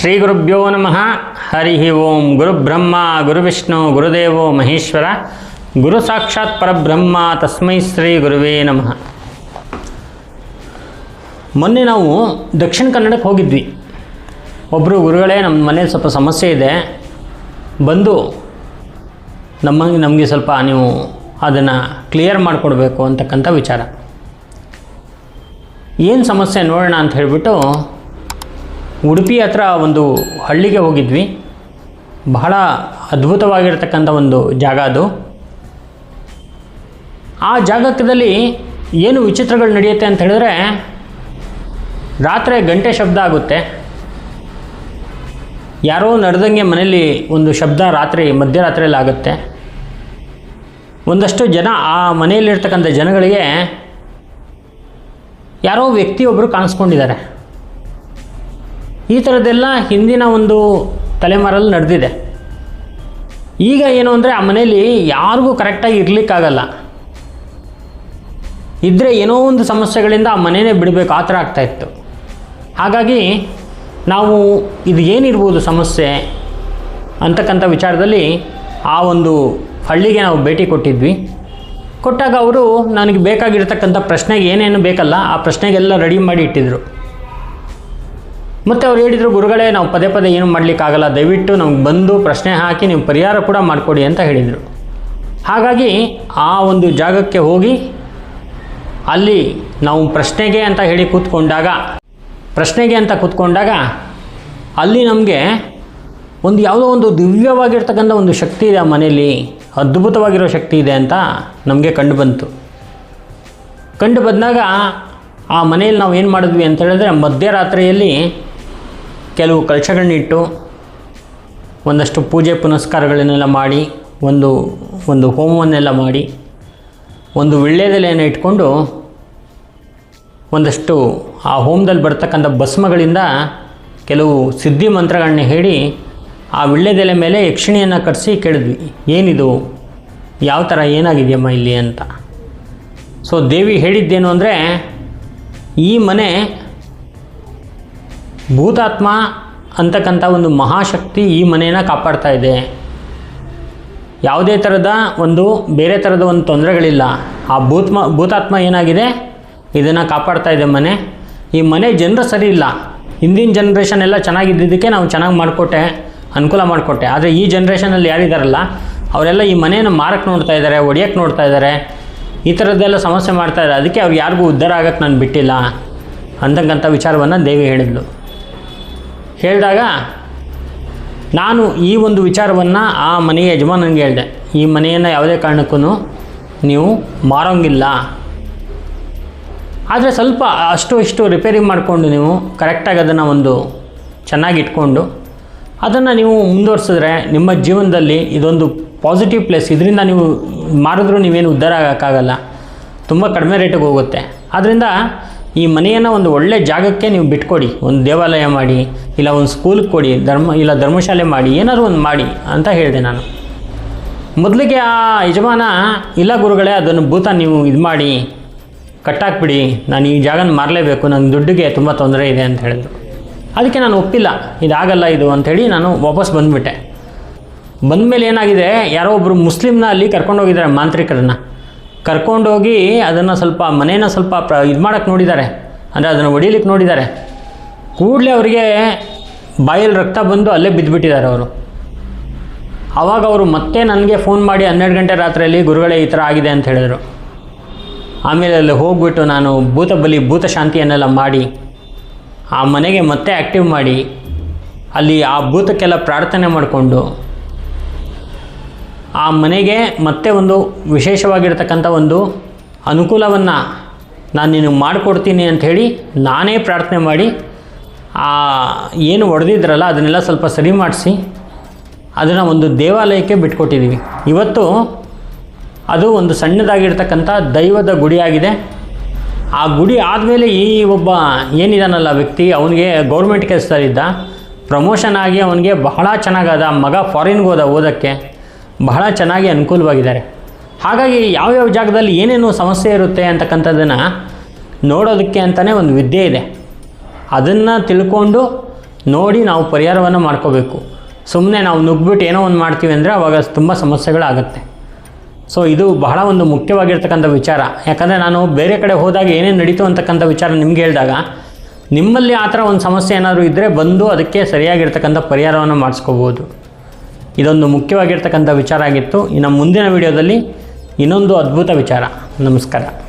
ಶ್ರೀ ಗುರುಭ್ಯೋ ನಮಃ. ಹರಿ ಓಂ. ಗುರುಬ್ರಹ್ಮ ಗುರುವಿಷ್ಣು ಗುರುದೇವೋ ಮಹೇಶ್ವರ. ಗುರು ಸಾಕ್ಷಾತ್ ಪರಬ್ರಹ್ಮ. ತಸ್ಮೈ ಶ್ರೀ ಗುರುವೇ ನಮಃ. ಮೊನ್ನೆ ನಾವು ದಕ್ಷಿಣ ಕನ್ನಡಕ್ಕೆ ಹೋಗಿದ್ವಿ. ಒಬ್ಬರು ಗುರುಗಳೇ, ನಮ್ಮ ಮನೇಲಿ ಸ್ವಲ್ಪ ಸಮಸ್ಯೆ ಇದೆ. ಬಂದು ನಮ್ಮ, ನಮಗೆ ಸ್ವಲ್ಪ ನೀವು ಅದನ್ನು ಕ್ಲಿಯರ್ ಮಾಡಿಕೊಡ್ಬೇಕು ಅಂತಕ್ಕಂಥ ವಿಚಾರ. ಏನು ಸಮಸ್ಯೆ ನೋಡೋಣ ಅಂತ ಹೇಳಿಬಿಟ್ಟು ಉಡುಪಿ ಹತ್ರ ಒಂದು ಹಳ್ಳಿಗೆ ಹೋಗಿದ್ವಿ. ಬಹಳ ಅದ್ಭುತವಾಗಿರ್ತಕ್ಕಂಥ ಒಂದು ಜಾಗ ಅದು. ಆ ಜಾಗದಲ್ಲಿ ಏನು ವಿಚಿತ್ರಗಳು ನಡೆಯುತ್ತೆ ಅಂತ ಹೇಳಿದ್ರೆ, ರಾತ್ರಿ ಗಂಟೆ ಶಬ್ದ ಆಗುತ್ತೆ. ಯಾರೋ ನಡೆದಂಗೆ ಮನೆಯಲ್ಲಿ ಒಂದು ಶಬ್ದ ರಾತ್ರಿ, ಮಧ್ಯರಾತ್ರಿಯಲ್ಲಿ ಆಗುತ್ತೆ. ಒಂದಷ್ಟು ಜನ ಆ ಮನೆಯಲ್ಲಿರ್ತಕ್ಕಂಥ ಜನಗಳಿಗೆ ಯಾರೋ ವ್ಯಕ್ತಿಯೊಬ್ಬರು ಕಾಣಿಸ್ಕೊಂಡಿದ್ದಾರೆ. ಈ ಥರದ್ದೆಲ್ಲ ಹಿಂದಿನ ಒಂದು ತಲೆಮಾರಲ್ಲಿ ನಡೆದಿದೆ. ಈಗ ಏನು ಅಂದರೆ ಆ ಮನೇಲಿ ಯಾರಿಗೂ ಕರೆಕ್ಟಾಗಿ ಇರಲಿಕ್ಕಾಗಲ್ಲ. ಇದ್ದರೆ ಏನೋ ಒಂದು ಸಮಸ್ಯೆಗಳಿಂದ ಆ ಮನೆಯೇ ಬಿಡಬೇಕು, ಆ ಥರ ಆಗ್ತಾಯಿತ್ತು ಹಾಗಾಗಿ ನಾವು ಇದು ಏನಿರ್ಬೋದು ಸಮಸ್ಯೆ ಅಂತಕ್ಕಂಥ ವಿಚಾರದಲ್ಲಿ ಆ ಒಂದು ಹಳ್ಳಿಗೆ ನಾವು ಭೇಟಿ ಕೊಟ್ಟಿದ್ವಿ. ಕೊಟ್ಟಾಗ ಅವರು ನನಗೆ ಬೇಕಾಗಿರ್ತಕ್ಕಂಥ ಪ್ರಶ್ನೆಗೆ ಏನೇನು ಬೇಕಲ್ಲ, ಆ ಪ್ರಶ್ನೆಗೆಲ್ಲ ರೆಡಿ ಮಾಡಿ ಇಟ್ಟಿದ್ರು. ಮತ್ತು ಅವ್ರು ಹೇಳಿದರು, ಗುರುಗಳೇ, ನಾವು ಪದೇ ಪದೇ ಏನು ಮಾಡಲಿಕ್ಕಾಗಲ್ಲ. ದಯವಿಟ್ಟು ನಮ್ಗೆ ಬಂದು ಪ್ರಶ್ನೆ ಹಾಕಿ, ನೀವು ಪರಿಹಾರ ಕೂಡ ಮಾಡಿಕೊಡಿ, ಅಂತ ಹೇಳಿದರು. ಹಾಗಾಗಿ ಆ ಒಂದು ಜಾಗಕ್ಕೆ ಹೋಗಿ ಅಲ್ಲಿ ನಾವು ಪ್ರಶ್ನೆಗೆ ಅಂತ ಹೇಳಿ ಕೂತ್ಕೊಂಡಾಗ, ಪ್ರಶ್ನೆಗೆ ಅಂತ ಕೂತ್ಕೊಂಡಾಗ ಅಲ್ಲಿ ನಮಗೆ ಒಂದು ಯಾವುದೋ ಒಂದು ದಿವ್ಯವಾಗಿರ್ತಕ್ಕಂಥ ಒಂದು ಶಕ್ತಿ ಇದೆ ಆ ಮನೆಯಲ್ಲಿ. ಅದ್ಭುತವಾಗಿರೋ ಶಕ್ತಿ ಇದೆ ಅಂತ ನಮಗೆ ಕಂಡು ಬಂತು. ಕಂಡು ಬಂದಾಗ ಆ ಮನೆಯಲ್ಲಿ ನಾವು ಏನು ಮಾಡಿದ್ವಿ ಅಂತ ಹೇಳಿದ್ರೆ ಮಧ್ಯರಾತ್ರಿಯಲ್ಲಿ ಕೆಲವು ಕಳಶಗಳನ್ನಿಟ್ಟು ಒಂದಷ್ಟು ಪೂಜೆ ಪುನಸ್ಕಾರಗಳನ್ನೆಲ್ಲ ಮಾಡಿ, ಒಂದು ಒಂದು ಹೋಮವನ್ನೆಲ್ಲ ಮಾಡಿ, ಒಂದು ವಿಳ್ಯದೆಲೆಯನ್ನು ಇಟ್ಕೊಂಡು ಒಂದಷ್ಟು ಆ ಹೋಮದಲ್ಲಿ ಬರ್ತಕ್ಕಂಥ ಭಸ್ಮಗಳಿಂದ ಕೆಲವು ಸಿದ್ಧಿ ಮಂತ್ರಗಳನ್ನ ಹೇಳಿ ಆ ವಿಳ್ಯದೆಲೆ ಮೇಲೆ ಯಕ್ಷಿಣಿಯನ್ನು ಕರೆಸಿ ಕೇಳಿದ್ವಿ, ಏನಿದು, ಯಾವ ಥರ ಏನಾಗಿದೆಯಮ್ಮ ಇಲ್ಲಿ ಅಂತ. ಸೊ ದೇವಿ ಹೇಳಿದ್ದೇನು ಅಂದರೆ, ಈ ಮನೆ ಭೂತಾತ್ಮ ಅಂತಕ್ಕಂಥ ಒಂದು ಮಹಾಶಕ್ತಿ ಈ ಮನೆಯನ್ನು ಕಾಪಾಡ್ತಾ ಇದೆ. ಯಾವುದೇ ಥರದ ಒಂದು, ಬೇರೆ ಥರದ ಒಂದು ತೊಂದರೆಗಳಿಲ್ಲ. ಆ ಭೂತ್ಮ ಭೂತಾತ್ಮ ಏನಾಗಿದೆ? ಇದನ್ನು ಕಾಪಾಡ್ತಾ ಇದೆ ಮನೆ. ಈ ಮನೆ ಜನರು ಸರಿ ಇಲ್ಲ. ಹಿಂದಿನ ಜನ್ರೇಷನ್ ಎಲ್ಲ ಚೆನ್ನಾಗಿದ್ದಿದ್ದಕ್ಕೆ ನಾವು ಚೆನ್ನಾಗಿ ಮಾಡಿಕೊಟ್ಟೆ, ಅನುಕೂಲ ಮಾಡಿಕೊಟ್ಟೆ. ಆದರೆ ಈ ಜನ್ರೇಷನಲ್ಲಿ ಯಾರಿದ್ದಾರಲ್ಲ ಅವರೆಲ್ಲ ಈ ಮನೆಯನ್ನು ಮಾರಕ್ಕೆ ನೋಡ್ತಾ ಇದ್ದಾರೆ ಒಡೆಯಕ್ಕೆ ನೋಡ್ತಾ ಇದ್ದಾರೆ ಈ ಥರದ್ದೆಲ್ಲ ಸಮಸ್ಯೆ ಮಾಡ್ತಾ ಇದ್ದಾರೆ ಅದಕ್ಕೆ ಅವ್ರಿಗೆ ಯಾರಿಗೂ ಉದ್ಧಾರ ಆಗಕ್ಕೆ ನಾನು ಬಿಟ್ಟಿಲ್ಲ ಅಂತಕ್ಕಂಥ ವಿಚಾರವನ್ನು ದೇವಿ ಹೇಳಿದ್ಲು. ಹೇಳಿದಾಗ, ನಾನು ಈ ಒಂದು ವಿಚಾರವನ್ನು ಆ ಮನೆಯ ಯಜಮಾನನಿಗೆ ಹೇಳಿದೆ. ಈ ಮನೆಯನ್ನು ಯಾವುದೇ ಕಾರಣಕ್ಕೂ ನೀವು ಮಾರೋಂಗಿಲ್ಲ. ಆದರೆ ಸ್ವಲ್ಪ ಅಷ್ಟು ಇಷ್ಟು ರಿಪೇರಿ ಮಾಡಿಕೊಂಡು ನೀವು ಕರೆಕ್ಟಾಗಿ ಅದನ್ನು ಒಂದು ಚೆನ್ನಾಗಿ ಇಟ್ಕೊಂಡು ಅದನ್ನು ನೀವು ಮುಂದುವರ್ಸಿದ್ರೆ ನಿಮ್ಮ ಜೀವನದಲ್ಲಿ ಇದೊಂದು ಪಾಸಿಟಿವ್ ಪ್ಲೇಸ್ ಇದರಿಂದ ನೀವು ಮಾರಿದ್ರೂ ನೀವೇನು ಉದ್ಧಾರ ಆಗೋಕ್ಕಾಗಲ್ಲ. ತುಂಬ ಕಡಿಮೆ ರೇಟಿಗೆ ಹೋಗುತ್ತೆ. ಆದ್ದರಿಂದ ಈ ಮನೆಯನ್ನು ಒಂದು ಒಳ್ಳೆ ಜಾಗಕ್ಕೆ ನೀವು ಬಿಟ್ಕೊಡಿ. ಒಂದು ದೇವಾಲಯ ಮಾಡಿ, ಇಲ್ಲ ಒಂದು ಸ್ಕೂಲ್ಗೆ ಕೊಡಿ, ಧರ್ಮ, ಇಲ್ಲ ಧರ್ಮಶಾಲೆ ಮಾಡಿ, ಏನಾದರೂ ಒಂದು ಮಾಡಿ ಅಂತ ಹೇಳಿದೆ ನಾನು. ಮೊದಲಿಗೆ ಆ ಯಜಮಾನ, ಇಲ್ಲ ಗುರುಗಳೇ, ಅದನ್ನು ಭೂತ ನೀವು ಇದು ಮಾಡಿ, ಕಟ್ಟಾಕ್ಬಿಡಿ, ನಾನು ಈ ಜಾಗನ ಮಾರಲೇಬೇಕು, ನನ್ನ ದುಡ್ಡಿಗೆ ತುಂಬ ತೊಂದರೆ ಇದೆ ಅಂತ ಹೇಳಿದ್ರು. ಅದಕ್ಕೆ ನಾನು ಒಪ್ಪಿಲ್ಲ. ಇದಾಗಲ್ಲ ಇದು ಅಂಥೇಳಿ ನಾನು ವಾಪಸ್ ಬಂದುಬಿಟ್ಟೆ. ಬಂದಮೇಲೆ ಏನಾಗಿದೆ, ಯಾರೋ ಒಬ್ಬರು ಮುಸ್ಲಿಮ್ನ ಅಲ್ಲಿ ಕರ್ಕೊಂಡೋಗಿದ್ದಾರೆ ಮಾಂತ್ರಿಕರನ್ನು. ಕರ್ಕೊಂಡೋಗಿ ಅದನ್ನು ಸ್ವಲ್ಪ ಮನೇನ ಸ್ವಲ್ಪ ಪ್ರ ಇದು ಮಾಡೋಕ್ಕೆ ನೋಡಿದ್ದಾರೆ ಅಂದರೆ ಅದನ್ನು ಹೊಡಿಲಿಕ್ಕೆ ನೋಡಿದ್ದಾರೆ ಕೂಡಲೇ ಅವರಿಗೆ ಬಾಯಲ್ಲಿ ರಕ್ತ ಬಂದು ಅಲ್ಲೇ ಬಿದ್ದುಬಿಟ್ಟಿದ್ದಾರೆ ಅವರು. ಆವಾಗ ಅವರು ಮತ್ತೆ ನನಗೆ ಫೋನ್ ಮಾಡಿ ಹನ್ನೆರಡು ಗಂಟೆ ರಾತ್ರಿಯಲ್ಲಿ ಗುರುಗಳೇ ಈ ಥರ ಆಗಿದೆ ಅಂತ ಹೇಳಿದರು. ಆಮೇಲೆ ಅಲ್ಲಿ ಹೋಗ್ಬಿಟ್ಟು ನಾನು ಭೂತ ಬಲಿ, ಭೂತ ಶಾಂತಿಯನ್ನೆಲ್ಲ ಮಾಡಿ, ಆ ಮನೆಗೆ ಮತ್ತೆ ಆ್ಯಕ್ಟಿವ್ ಮಾಡಿ, ಅಲ್ಲಿ ಆ ಭೂತಕ್ಕೆಲ್ಲ ಪ್ರಾರ್ಥನೆ ಮಾಡಿಕೊಂಡು ಆ ಮನೆಗೆ ಮತ್ತೆ ಒಂದು ವಿಶೇಷವಾಗಿರ್ತಕ್ಕಂಥ ಒಂದು ಅನುಕೂಲವನ್ನು ನಾನು ನಿನಗೆ ಮಾಡಿಕೊಡ್ತೀನಿ ಅಂಥೇಳಿ ನಾನೇ ಪ್ರಾರ್ಥನೆ ಮಾಡಿ, ಆ ಏನು ಒಡೆದಿದ್ರಲ್ಲ ಅದನ್ನೆಲ್ಲ ಸ್ವಲ್ಪ ಸರಿ ಮಾಡಿಸಿ ಅದನ್ನು ಒಂದು ದೇವಾಲಯಕ್ಕೆ ಬಿಟ್ಕೊಟ್ಟಿದ್ದೀವಿ ಇವತ್ತು ಅದು ಒಂದು ಸಣ್ಣದಾಗಿರ್ತಕ್ಕಂಥ ದೈವದ ಗುಡಿಯಾಗಿದೆ. ಆ ಗುಡಿ ಆದಮೇಲೆ ಈ ಒಬ್ಬ ಏನಿದಾನಲ್ಲ ವ್ಯಕ್ತಿ, ಅವನಿಗೆ ಗೌರ್ಮೆಂಟ್ ಕೆಲಸದಲ್ಲಿದ್ದ. ಪ್ರಮೋಷನ್ ಆಗಿ ಅವನಿಗೆ ಬಹಳ ಚೆನ್ನಾಗದ ಮಗ ಫಾರಿನ್ಗೆ ಹೋದ ಓದೋಕ್ಕೆ. ಬಹಳ ಚೆನ್ನಾಗಿ ಅನುಕೂಲವಾಗಿದ್ದಾರೆ. ಹಾಗಾಗಿ ಯಾವ್ಯಾವ ಜಾಗದಲ್ಲಿ ಏನೇನು ಸಮಸ್ಯೆ ಇರುತ್ತೆ ಅಂತಕ್ಕಂಥದ್ದನ್ನು ನೋಡೋದಕ್ಕೆ ಅಂತಲೇ ಒಂದು ವಿದ್ಯೆ ಇದೆ. ಅದನ್ನು ತಿಳ್ಕೊಂಡು ನೋಡಿ ನಾವು ಪರಿಹಾರವನ್ನು ಮಾಡ್ಕೋಬೇಕು. ಸುಮ್ಮನೆ ನಾವು ನುಗ್ಬಿಟ್ಟು ಏನೋ ಒಂದು ಮಾಡ್ತೀವಿ ಅಂದರೆ ಅವಾಗ ತುಂಬ ಸಮಸ್ಯೆಗಳಾಗುತ್ತೆ. ಸೊ ಇದು ಬಹಳ ಒಂದು ಮುಖ್ಯವಾಗಿರ್ತಕ್ಕಂಥ ವಿಚಾರ. ಯಾಕಂದರೆ ನಾನು ಬೇರೆ ಕಡೆ ಹೋದಾಗ ಏನೇನು ನಡೀತು ಅಂತಕ್ಕಂಥ ವಿಚಾರ ನಿಮ್ಗೆ ಹೇಳಿದಾಗ, ನಿಮ್ಮಲ್ಲಿ ಆ ಥರ ಒಂದು ಸಮಸ್ಯೆ ಏನಾದರೂ ಇದ್ದರೆ ಬಂದು ಅದಕ್ಕೆ ಸರಿಯಾಗಿರ್ತಕ್ಕಂಥ ಪರಿಹಾರವನ್ನು ಮಾಡಿಸ್ಕೋಬೋದು. ಇದೊಂದು ಮುಖ್ಯವಾಗಿರ್ತಕ್ಕಂಥ ವಿಚಾರ ಆಗಿತ್ತು. ಇನ್ನು ಮುಂದಿನ ವಿಡಿಯೋದಲ್ಲಿ ಇನ್ನೊಂದು ಅದ್ಭುತ ವಿಚಾರ. ನಮಸ್ಕಾರ.